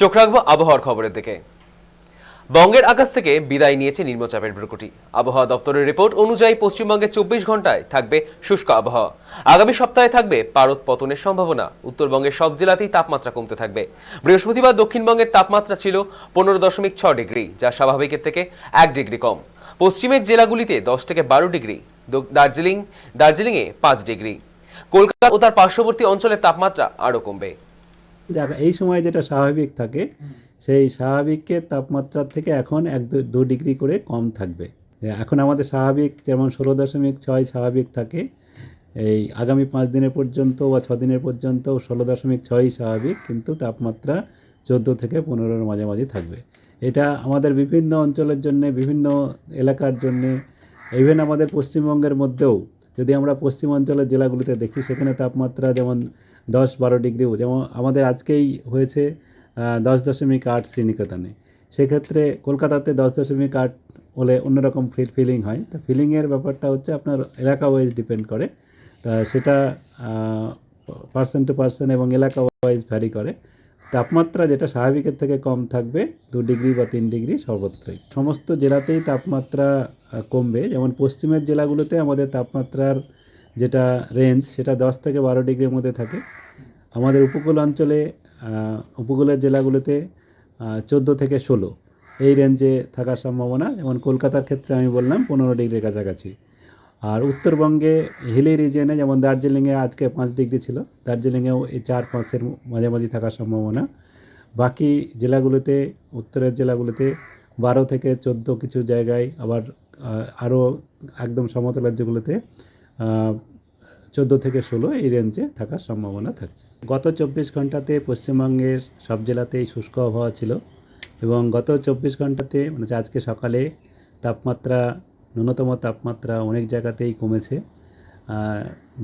চোখ রাখব আবহাওয়ার খবরের দিকে। বঙ্গের আকাশ থেকে বিদায় নিয়েছে নিম্নচাপের ভ্রুকুটি। আবহাওয়া দপ্তরের রিপোর্ট অনুযায়ী পশ্চিমবঙ্গে চব্বিশ ঘন্টায় থাকবে শুষ্ক আবহাওয়া। আগামী সপ্তাহে থাকবে পারদ পতনের সম্ভাবনা। উত্তরবঙ্গের সব জেলাতেই তাপমাত্রা কমতে থাকবে। বৃহস্পতিবার দক্ষিণবঙ্গের তাপমাত্রা ছিল পনেরো দশমিক ছ ডিগ্রি, যা স্বাভাবিকের থেকে এক ডিগ্রি কম। পশ্চিমের জেলাগুলিতে দশ থেকে বারো ডিগ্রি দার্জিলিং দার্জিলিংয়ে পাঁচ ডিগ্রি। কলকাতা ও তার পার্শ্ববর্তী অঞ্চলের তাপমাত্রা আরও কমবে। এই সময় যেটা স্বাভাবিক থাকে, সেই স্বাভাবিকের তাপমাত্রার থেকে এখন এক দু- দু ডিগ্রি করে কম থাকবে। এখন আমাদের স্বাভাবিক যেমন ষোলো দশমিক ছয় স্বাভাবিক থাকে, এই আগামী পাঁচ দিনের পর্যন্ত বা ছ দিনের পর্যন্ত ষোলো দশমিক ছয়ই স্বাভাবিক, কিন্তু তাপমাত্রা চোদ্দ থেকে পনেরোর মাঝামাঝি থাকবে। এটা আমাদের বিভিন্ন অঞ্চলের জন্যে, বিভিন্ন এলাকার জন্যে ইভেন আমাদের পশ্চিমবঙ্গের মধ্যেও যদি আমরা পশ্চিমাঞ্চলের জেলাগুলিতে দেখি, সেখানে তাপমাত্রা যেমন দশ বারো ডিগ্রি, যেমন আমাদের আজকেই হয়েছে দশ দশমিক আট শ্রীনিকেতনে সেক্ষেত্রে কলকাতাতে দশ দশমিক আট হলে অন্যরকম ফিল ফিলিং হয়। তা ফিলিংয়ের ব্যাপারটা হচ্ছে আপনার এলাকা ওয়াইজ ডিপেন্ড করে। তা সেটা পার্সন টু পার্সন এবং এলাকা ওয়াইজ ভ্যারি করে। তাপমাত্রা যেটা স্বাভাবিকের থেকে কম থাকবে, দু ডিগ্রি বা তিন ডিগ্রি সর্বত্রই। সমস্ত জেলাতেই তাপমাত্রা কমবে। যেমন পশ্চিমের জেলাগুলোতে আমাদের তাপমাত্রার যেটা রেঞ্জ সেটা দশ থেকে বারো ডিগ্রির মধ্যে থাকে। আমাদের উপকূল অঞ্চলে উপকূলের জেলাগুলোতে চোদ্দ থেকে ষোলো। এই রেঞ্জে থাকার সম্ভাবনা। যেমন কলকাতার ক্ষেত্রে আমি বললাম, পনেরো ডিগ্রির কাছাকাছি। আর উত্তরবঙ্গে হিলি রিজিয়নে যেমন দার্জিলিংয়ে আজকে পাঁচ ডিগ্রি ছিল, দার্জিলিংয়েও এই চার পাঁচের মাঝামাঝি থাকার সম্ভাবনা। বাকি জেলাগুলোতে, উত্তরের জেলাগুলোতে বারো থেকে চোদ্দ কিছু জায়গায় আবার আরও একদম সমতল রাজ্যগুলোতে চোদ্দ থেকে ষোলো এই রেঞ্জে থাকার সম্ভাবনা থাকছে। গত চব্বিশ ঘন্টাতে পশ্চিমবঙ্গের সব জেলাতেই শুষ্ক আবহাওয়া ছিল এবং গত চব্বিশ ঘন্টাতে মানে আজকে সকালে তাপমাত্রা ন্যূনতম তাপমাত্রা অনেক জায়গাতেই কমেছে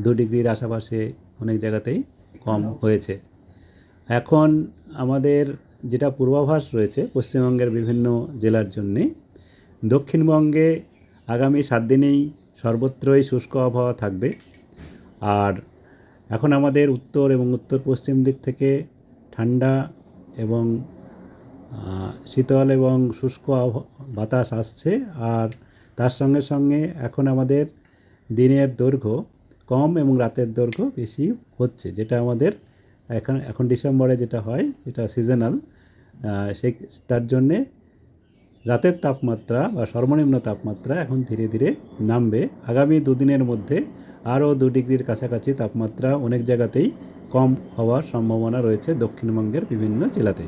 দু ডিগ্রির আশেপাশে অনেক জায়গাতেই কম হয়েছে। এখন আমাদের যেটা পূর্বাভাস রয়েছে পশ্চিমবঙ্গের বিভিন্ন জেলার জন্যে দক্ষিণবঙ্গে আগামী সাত দিনেই সর্বত্রই শুষ্ক আবহাওয়া থাকবে। আর এখন আমাদের উত্তর এবং উত্তর পশ্চিম দিক থেকে ঠান্ডা এবং শীতল এবং শুষ্ক বাতাস আসছে। আর তার সঙ্গে সঙ্গে এখন আমাদের দিনের দৈর্ঘ্য কম এবং রাতের দৈর্ঘ্য বেশি হচ্ছে, যেটা আমাদের এখন এখন ডিসেম্বরে যেটা হয়, যেটা সিজনাল সেই, তার জন্যে রাতের তাপমাত্রা বা সর্বনিম্ন তাপমাত্রা এখন ধীরে ধীরে নামবে। আগামী দুদিনের মধ্যে আরও দু ডিগ্রির কাছাকাছি তাপমাত্রা অনেক জায়গাতেই কম হওয়ার সম্ভাবনা রয়েছে দক্ষিণবঙ্গের বিভিন্ন জেলাতে।